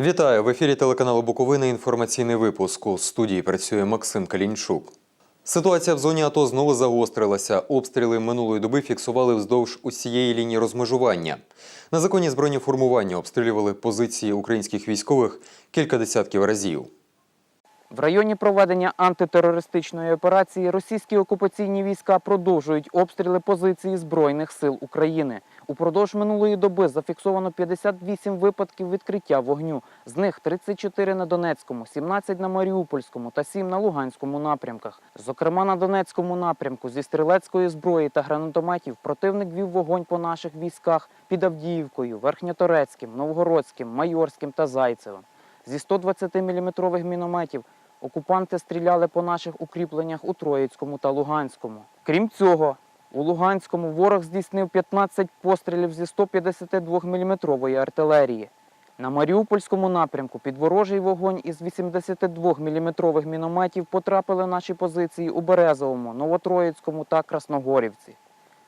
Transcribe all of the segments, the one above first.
Вітаю в ефірі телеканалу Буковини. Інформаційний випуск у студії працює Максим Калінчук. Ситуація в зоні АТО знову загострилася. Обстріли минулої доби фіксували вздовж усієї лінії розмежування. На законі збройні формування обстрілювали позиції українських військових кілька десятків разів. В районі проведення антитерористичної операції російські окупаційні війська продовжують обстріли позиції Збройних сил України. Упродовж минулої доби зафіксовано 58 випадків відкриття вогню. З них 34 на Донецькому, 17 на Маріупольському та 7 на Луганському напрямках. Зокрема, на Донецькому напрямку зі стрілецької зброї та гранатометів противник вів вогонь по наших військах під Авдіївкою, Верхньоторецьким, Новгородським, Майорським та Зайцевим. Зі 120-мм мінометів окупанти стріляли по наших укріпленнях у Троїцькому та Луганському. Крім цього, у Луганському ворог здійснив 15 пострілів зі 152-мм артилерії. На Маріупольському напрямку під ворожий вогонь із 82-мм мінометів потрапили наші позиції у Березовому, Новотроїцькому та Красногорівці.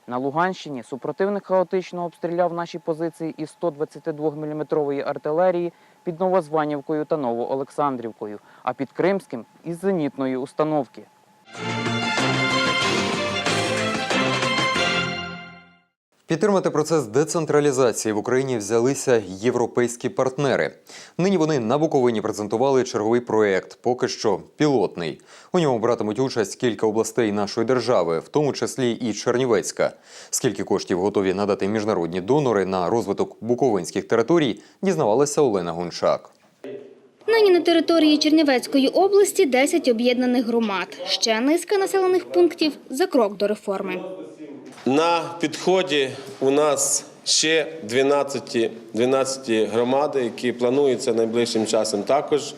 На Луганщині супротивник хаотично обстріляв наші позиції із 122-мм артилерії під Новозванівкою та Новоолександрівкою, а під Кримським із зенітної установки. Підтримати процес децентралізації в Україні взялися європейські партнери. Нині вони на Буковині презентували черговий проєкт, поки що пілотний. У ньому братимуть участь кілька областей нашої держави, в тому числі і Чернівецька. Скільки коштів готові надати міжнародні донори на розвиток буковинських територій, дізнавалася Олена Гунчак. Нині на території Чернівецької області 10 об'єднаних громад. Ще низка населених пунктів за крок до реформи. На підході у нас ще 12, 12 громади, які плануються найближчим часом також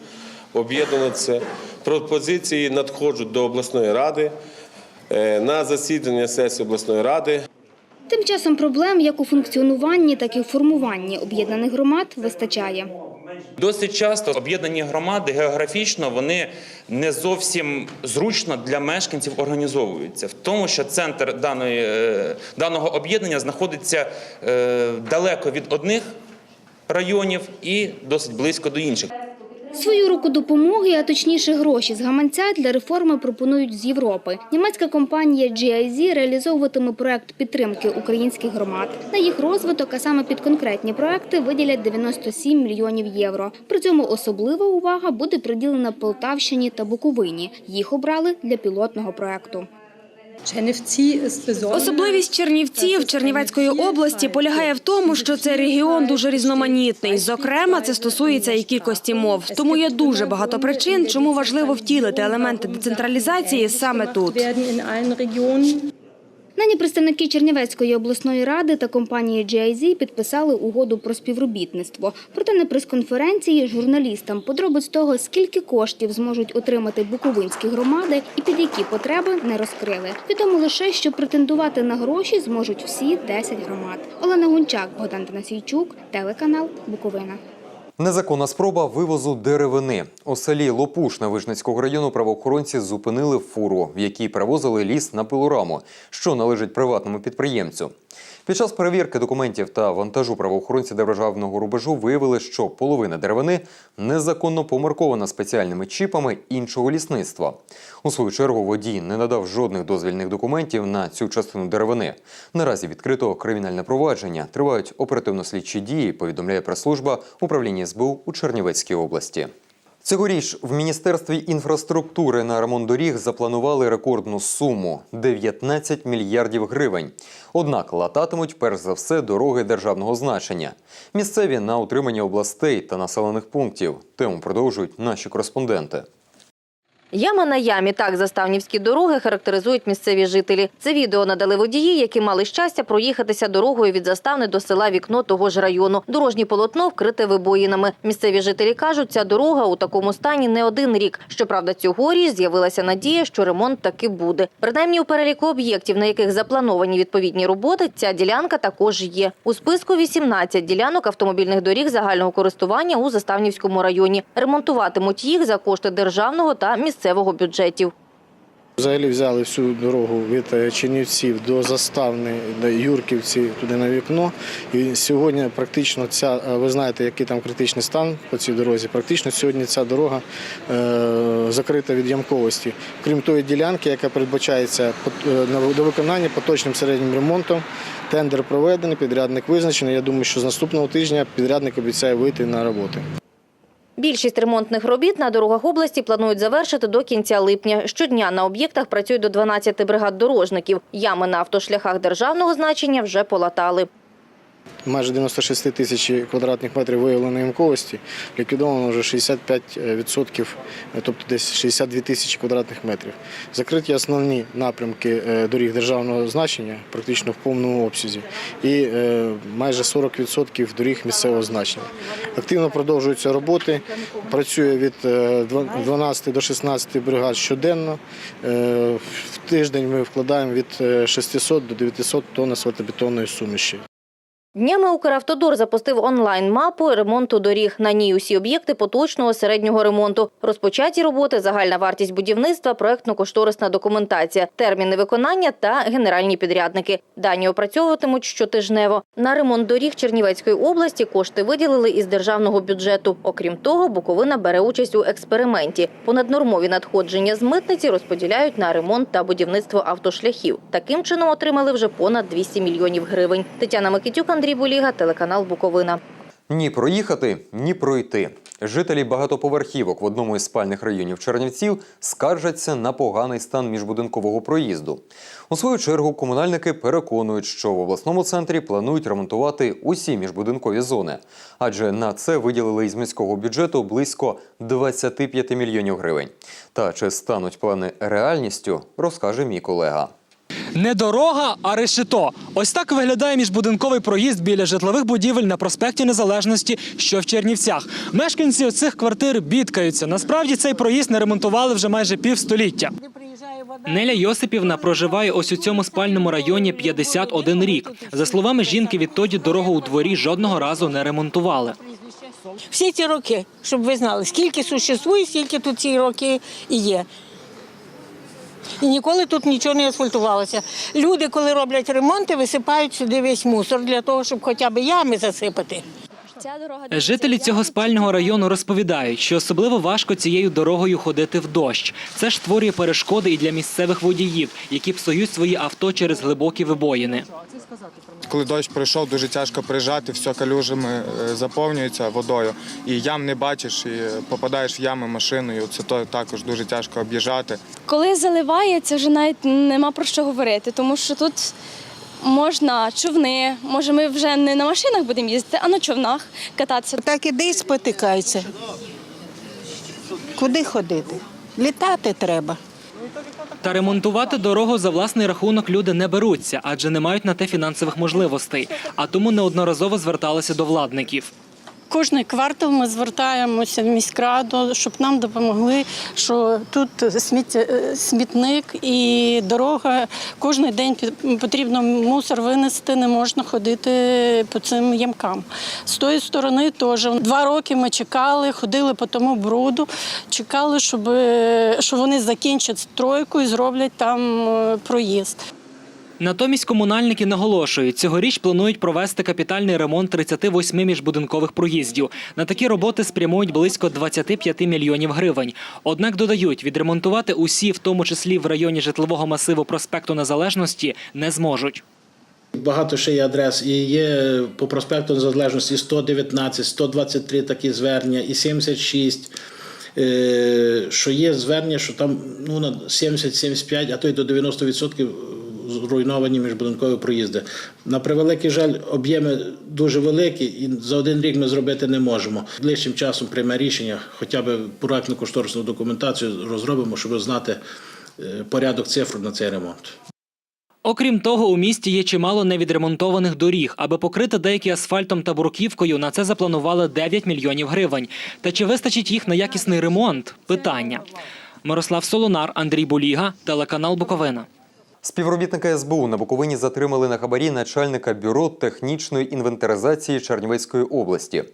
об'єднуватися. Пропозиції надходжуть до обласної ради е, на засідання сесії обласної ради. Тим часом проблем як у функціонуванні, так і у формуванні об'єднаних громад вистачає. Досить часто об'єднані громади географічно вони не зовсім зручно для мешканців організовуються, в тому, що центр даної, е, даного об'єднання знаходиться е, далеко від одних районів і досить близько до інших. Свою руку допомоги, а точніше гроші з гаманця для реформи пропонують з Європи. Німецька компанія GIZ реалізовуватиме проект підтримки українських громад. На їх розвиток, а саме під конкретні проекти, виділять 97 мільйонів євро. При цьому особлива увага буде приділена Полтавщині та Буковині. Їх обрали для пілотного проекту. Особливість Чернівців Чернівецької області полягає в тому, що це регіон дуже різноманітний. Зокрема, це стосується і кількості мов. Тому є дуже багато причин, чому важливо втілити елементи децентралізації саме тут. Нині представники Чернівецької обласної ради та компанії GIZ підписали угоду про співробітництво. Проте на прес-конференції журналістам подробиць того, скільки коштів зможуть отримати буковинські громади і під які потреби не розкрили. Відомо лише, що претендувати на гроші зможуть всі 10 громад. Олена Гунчак, Богдан Танасійчук, телеканал Буковина. Незаконна спроба вивозу деревини. У селі Лопушна Вижницького району правоохоронці зупинили фуру, в якій перевозили ліс на пилораму, що належить приватному підприємцю. Під час перевірки документів та вантажу правоохоронці державного рубежу виявили, що половина деревини незаконно помаркована спеціальними чіпами іншого лісництва. У свою чергу водій не надав жодних дозвільних документів на цю частину деревини. Наразі відкрито кримінальне провадження. Тривають оперативно-слідчі дії. Повідомляє прес-служба управління СБУ у Чернівецькій області. Цьогоріч в Міністерстві інфраструктури на ремонт доріг запланували рекордну суму 19 мільярдів гривень. Однак лататимуть перш за все дороги державного значення. Місцеві на утримання областей та населених пунктів. Тему продовжують наші кореспонденти. Яма на ямі так заставнівські дороги характеризують місцеві жителі. Це відео надали водії, які мали щастя проїхатися дорогою від заставни до села Вікно того ж району. Дорожнє полотно вкрите вибоїнами. Місцеві жителі кажуть, ця дорога у такому стані не один рік. Щоправда, цьогоріч з'явилася надія, що ремонт таки буде. Принаймні у переліку об'єктів, на яких заплановані відповідні роботи, ця ділянка також є. У списку 18 ділянок автомобільних доріг загального користування у Заставнівському районі. Ремонтуватимуть їх за кошти державного та місцевого бюджетів. Взагалі взяли всю дорогу від е, Чернівців до Заставни, до Юрківці, туди на вікно. І сьогодні практично ця, е, ви знаєте, який там критичний стан по цій дорозі. Практично сьогодні ця дорога е, закрита від ямковості. Крім тої ділянки, яка передбачається е, до виконання поточним середнім ремонтом. Тендер проведений, підрядник визначений. Я думаю, що з наступного тижня підрядник обіцяє вийти на роботи. Більшість ремонтних робіт на дорогах області планують завершити до кінця липня. Щодня на об'єктах працюють до 12 бригад дорожників. Ями на автошляхах державного значення вже полатали. Майже 96 тисяч квадратних метрів виявлено ямковості, ліквідовано вже 65%, е, тобто десь 62 тисячі квадратних метрів. Закриті основні напрямки е, доріг державного значення практично в повному обсязі і е, майже 40% доріг місцевого значення. Активно продовжуються роботи, працює від е, 12 до 16 бригад щоденно. Е, В тиждень ми вкладаємо від е, 600 до 900 тонн асфальтобетонної суміші. Днями Укравтодор запустив онлайн-мапу ремонту доріг. На ній усі об'єкти поточного середнього ремонту. Розпочаті роботи, загальна вартість будівництва, проектно-кошторисна документація, терміни виконання та генеральні підрядники. Дані опрацьовуватимуть щотижнево. На ремонт доріг Чернівецької області кошти виділили із державного бюджету. Окрім того, Буковина бере участь у експерименті. Понаднормові надходження з митниці розподіляють на ремонт та будівництво автошляхів. Таким чином отримали вже понад 200 мільйонів гривень. Тетяна Микитюк, Андрій Буліга, телеканал Буковина. Ні проїхати, ні пройти. Жителі багатоповерхівок в одному із спальних районів Чернівців скаржаться на поганий стан міжбудинкового проїзду. У свою чергу комунальники переконують, що в обласному центрі планують ремонтувати усі міжбудинкові зони, адже на це виділили із міського бюджету близько 25 мільйонів гривень. Та чи стануть плани реальністю, розкаже мій колега. Не дорога, а решето. Ось так виглядає міжбудинковий проїзд біля житлових будівель на проспекті Незалежності, що в Чернівцях. Мешканці цих квартир бідкаються. Насправді цей проїзд не ремонтували вже майже півстоліття. Неля Йосипівна проживає ось у цьому спальному районі 51 рік. За словами жінки, відтоді дорогу у дворі жодного разу не ремонтували. Всі ці роки, щоб ви знали, скільки существує, стільки тут ці роки і є. І ніколи тут нічого не асфальтувалося. Люди, коли роблять ремонти, висипають сюди весь мусор для того, щоб хоча б ями засипати. Жителі цього спального району розповідають, що особливо важко цією дорогою ходити в дощ. Це ж створює перешкоди і для місцевих водіїв, які псують свої авто через глибокі вибоїни. Коли дощ пройшов, дуже тяжко приїжджати, все калюжами е, заповнюється водою. І ям не бачиш, і попадаєш в ями машиною. Це то також дуже тяжко об'їжджати. Коли заливає, це вже навіть нема про що говорити, тому що тут можна човни, може ми вже не на машинах будемо їздити, а на човнах кататися. Так іди і спотикайся. Куди ходити? Літати треба. Та ремонтувати дорогу за власний рахунок люди не беруться, адже не мають на те фінансових можливостей. А тому неодноразово зверталися до владників. Кожний квартал ми звертаємося в міськраду, щоб нам допомогли, що тут смітник і дорога. Кожен день потрібно мусор винести, не можна ходити по цим ямкам. З тої сторони теж два роки ми чекали, ходили по тому бруду, чекали, щоб, що вони закінчать стройку і зроблять там е, проїзд. Натомість комунальники наголошують, цьогоріч планують провести капітальний ремонт 38 міжбудинкових проїздів. На такі роботи спрямують близько 25 мільйонів гривень. Однак додають, відремонтувати усі, в тому числі в районі житлового масиву проспекту Незалежності, не зможуть. Багато ще є адрес, і є по проспекту Незалежності 119, 123 такі звернення, і 76. е, Що є звернення, що там ну, на 70-75, а то й до 90% зруйновані міжбудинкові проїзди. На превеликий жаль, об'єми дуже великі, і за один рік ми зробити не можемо. Ближчим часом прийме рішення, хоча б проектну кошторисну документацію розробимо, щоб знати е, порядок цифр на цей ремонт. Окрім того, у місті є чимало невідремонтованих доріг. Аби покрити деякі асфальтом та бруківкою, на це запланували 9 мільйонів гривень. Та чи вистачить їх на якісний ремонт? Питання. Мирослав Солонар, Андрій Буліга, телеканал Буковина. Співробітника СБУ на Буковині затримали на хабарі начальника бюро технічної інвентаризації Чернівецької області.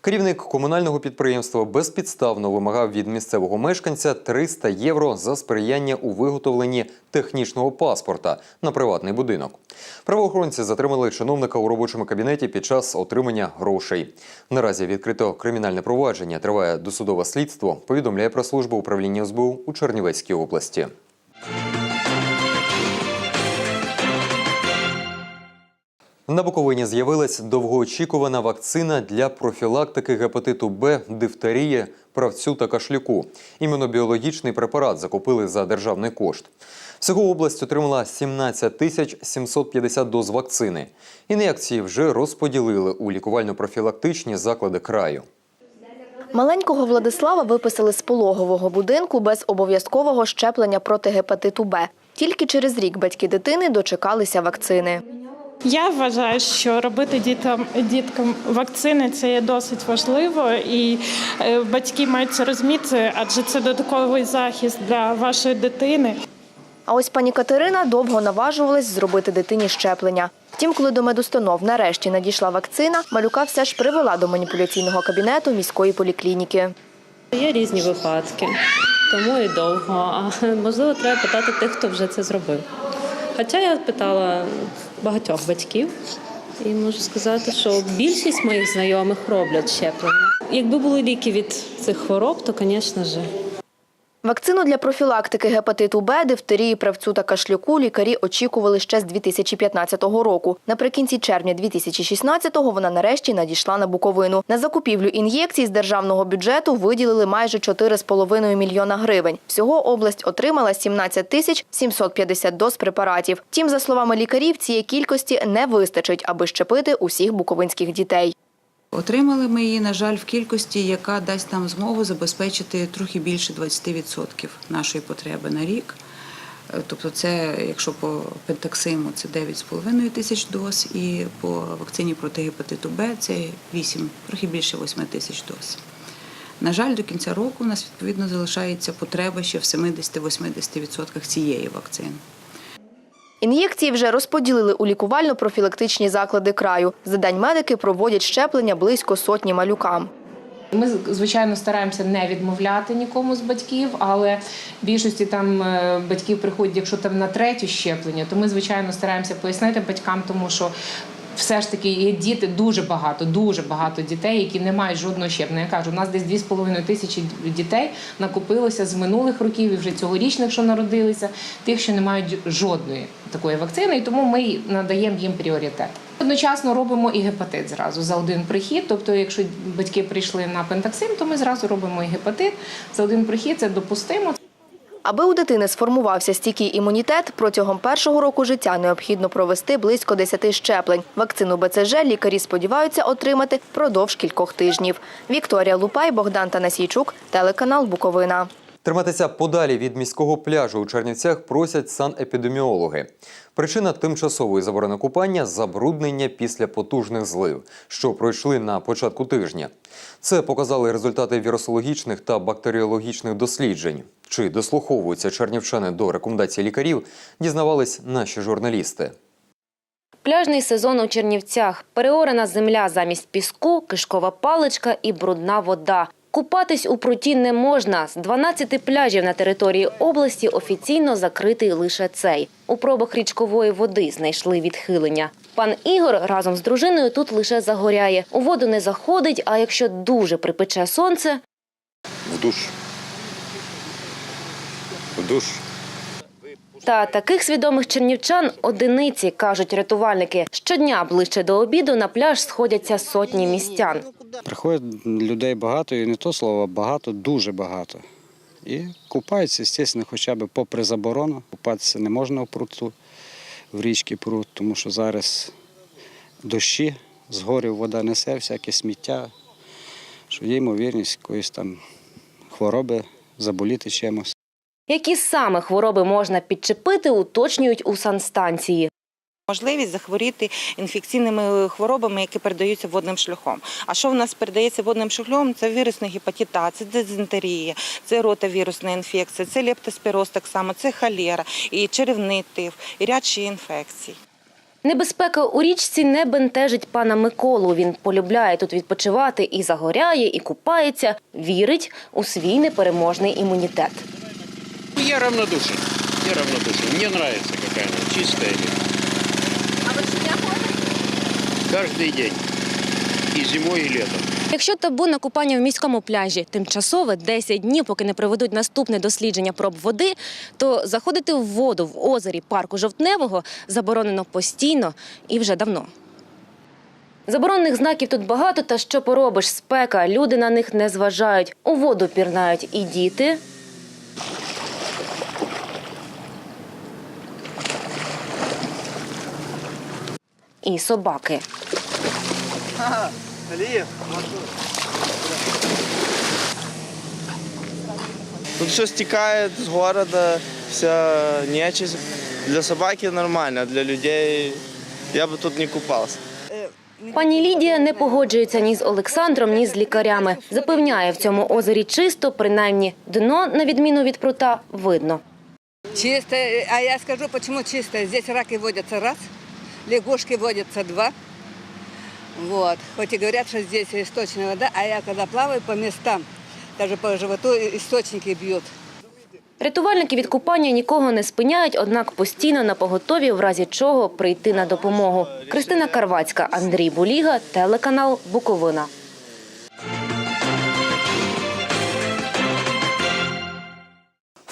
Керівник комунального підприємства безпідставно вимагав від місцевого мешканця 300 євро за сприяння у виготовленні технічного паспорта на приватний будинок. Правоохоронці затримали чиновника у робочому кабінеті під час отримання грошей. Наразі відкрито кримінальне провадження. Триває досудове слідство. Повідомляє про службу управління СБУ у Чернівецькій області. На Буковині з'явилась довгоочікувана вакцина для профілактики гепатиту Б, дифтерії, правцю та кашлюку. Імунобіологічний препарат закупили за державний кошт. Всього область отримала 17 тисяч 750 доз вакцини. Ін'єкції вже розподілили у лікувально-профілактичні заклади краю. Маленького Владислава виписали з пологового будинку без обов'язкового щеплення проти гепатиту Б. Тільки через рік батьки дитини дочекалися вакцини. Я вважаю, що робити дітям діткам вакцини це є досить важливо, і е, батьки мають це розуміти, адже це додатковий захист для вашої дитини. А ось пані Катерина довго наважувалась зробити дитині щеплення. Втім, коли до медустанов нарешті надійшла вакцина, малюка все ж привела до маніпуляційного кабінету міської поліклініки. Є різні випадки, тому і довго. А можливо, треба питати тих, хто вже це зробив. Хоча я питала багатьох батьків, і можу сказати, що більшість моїх знайомих роблять щеплення. Якби були ліки від цих хвороб, то, звісно ж. Вакцину для профілактики гепатиту Б, дифтерії, правцю та кашлюку лікарі очікували ще з 2015 року. Наприкінці червня 2016-го вона нарешті надійшла на Буковину. На закупівлю ін'єкцій з державного бюджету виділили майже 4,5 мільйона гривень. Всього область отримала 17 тисяч 750 доз препаратів. Втім, за словами лікарів, цієї кількості не вистачить, аби щепити усіх буковинських дітей. Отримали ми її, на жаль, в кількості, яка дасть нам змогу забезпечити трохи більше 20% нашої потреби на рік. Е, Тобто, це, якщо по пентаксиму, це 9,5 тисяч доз, і по вакцині проти гепатиту Б це 8, трохи більше 8 тисяч доз. На жаль, до кінця року у нас відповідно залишається потреба ще в 70-80% цієї вакцини. Ін'єкції вже розподілили у лікувально-профілактичні заклади краю. За день медики проводять щеплення близько сотні малюкам. Ми звичайно стараємося не відмовляти нікому з батьків, але більшості там е, батьків приходять, якщо там на третє щеплення, то ми звичайно стараємося пояснити батькам, тому що. Все ж таки є діти дуже багато, дуже багато дітей, які не мають жодного щеплення. Я кажу, у нас десь 2,5 тисячі дітей накопилося з минулих років і вже цьогорічних, що народилися, тих, що не мають жодної такої вакцини, і тому ми надаємо їм пріоритет. Одночасно робимо і гепатит зразу за один прихід. Тобто, якщо батьки прийшли на пентаксим, то ми зразу робимо і гепатит за один прихід. Це допустимо. Аби у дитини сформувався стійкий імунітет, протягом першого року життя необхідно провести близько 10 щеплень. Вакцину БЦЖ лікарі сподіваються отримати впродовж кількох тижнів. Вікторія Лупай, Богдан Танасійчук, телеканал Буковина. Триматися подалі від міського пляжу у Чернівцях просять санепідеміологи. Причина тимчасової заборони купання забруднення після потужних злив, що пройшли на початку тижня. Це показали результати вірусологічних та бактеріологічних досліджень. Чи дослуховуються чернівчани до рекомендацій лікарів, дізнавались наші журналісти. Пляжний сезон у Чернівцях. Переорана земля замість піску, кишкова паличка і брудна вода. Купатись у пруті не можна. З 12 пляжів на території області офіційно закритий лише цей. У пробах річкової води знайшли відхилення. Пан Ігор разом з дружиною тут лише загоряє. У воду не заходить, а якщо дуже припече сонце, В душ. В душ. Та таких свідомих чернівчан одиниці, кажуть рятувальники. Щодня ближче до обіду на пляж сходяться сотні містян. Приходить людей багато, і не то слово, багато, дуже багато. І купаються, звісно, хоча б попри заборону. Купатися не можна в пруту, в річці прут, тому що зараз дощі, з горів вода несе, всяке сміття, що є ймовірність якоїсь там хвороби, заболіти чимось. Які саме хвороби можна підчепити, уточнюють у санстанції. Можливість захворіти інфекційними хворобами, які передаються водним шляхом. А що в нас передається водним шляхом? Це вірусний гепатит А, це дизентерія, це ротавірусна інфекція, це лептоспіроз так само, це холера, і черевний тиф, і ряд ще інфекцій. Небезпека у річці не бентежить пана Миколу. Він полюбляє тут відпочивати і загоряє, і купається. Вірить у свій непереможний імунітет. Я равнодушен. Я равнодушен. Мне нравится, какая она чистая. Каждый день. И зимой, и летом. Якщо табу на купання в міському пляжі тимчасове 10 днів, поки не проведуть наступне дослідження проб води, то заходити в воду в озері парку Жовтневого заборонено постійно і вже давно. Заборонених знаків тут багато, та що поробиш? Спека, люди на них не зважають. У воду пірнають і діти. І собаки. Тут все стекает с города, вся нечисть. Для собаки нормально, для людей я бы тут не купался. Пані Лідія не погоджується ні з Олександром, ні з лікарями. Запевняє, в цьому озері чисто, принаймні дно, на відміну від прута, видно. Чисто, а я скажу, почему чисто. Здесь раки водятся раз, лягушки водятся два. Вот. Хоть и говорят, что здесь источная вода, а я когда плаваю по местам, даже по животу источники бьют. Рятувальники від купання нікого не спиняють, однак постійно на поготові, в разі чого прийти на допомогу. Кристина Карвацька, Андрій Буліга, телеканал Буковина.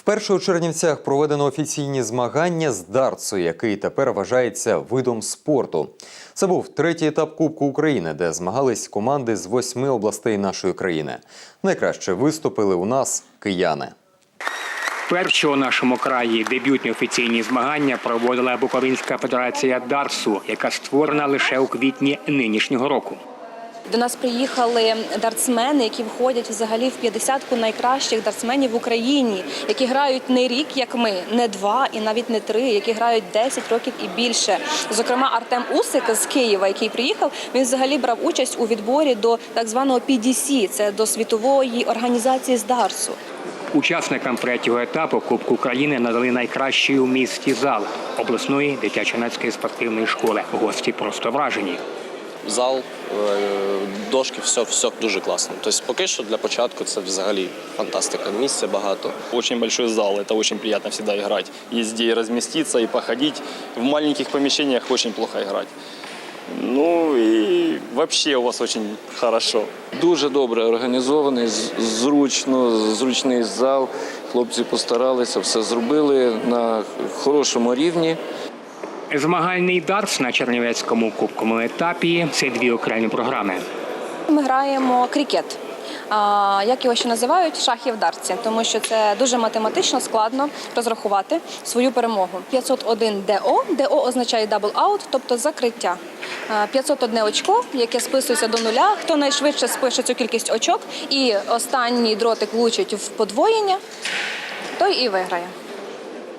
Вперше у Чернівцях проведено офіційні змагання з дартсу, який тепер вважається видом спорту. Це був третій етап Кубку України, де змагались команди з восьми областей нашої країни. Найкраще виступили у нас кияни. Перші у нашому краї дебютні офіційні змагання проводила Буковинська федерація Дарсу, яка створена лише у квітні нинішнього року. До нас приїхали дартсмени, які входять взагалі в 50-ку найкращих дартсменів в Україні, які грають не рік, як ми, не два і навіть не три, які грають 10 років і більше. Зокрема, Артем Усик з Києва, який приїхав, він взагалі брав участь у відборі до так званого PDC, це до світової організації з Дарсу. Учасникам третього етапу Кубку України надали найкращий у місті зал обласної дитячо-юнацької спортивної школи. Гості просто вражені. Зал, дошки, все, все дуже класно. Тобто поки що для початку це взагалі фантастика. Місця багато. Очень большой зал, это очень приятно всегда играть. Есть где и разместиться, и походить. В маленьких помещениях очень плохо играть. Ну і вообще у вас очень хорошо. Дуже добре організований, зручно, зручний зал. Хлопці постаралися, все зробили на хорошому рівні. Змагальний дартс на Чернівецькому кубковому етапі це дві окремі програми. Ми граємо крикет. Як його ще називають шахи в дартці, тому що це дуже математично складно розрахувати свою перемогу. 501 ДО, ДО означає дабл аут, тобто закриття. 501 очко, яке списується до нуля. Хто найшвидше спише цю кількість очок, і останній дротик влучить в подвоєння, той і виграє.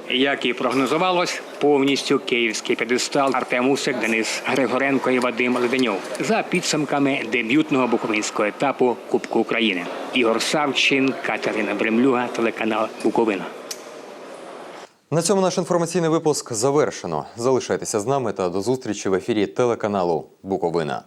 Як і прогнозувалось, повністю київський п'єдестал Артем Усик, Денис Григоренко і Вадим Леденьов за підсумками дебютного буковинського етапу Кубку України. Ігор Савчин, Катерина Бремлюга, телеканал Буковина. На цьому наш інформаційний випуск завершено. Залишайтеся з нами та до зустрічі в ефірі телеканалу Буковина.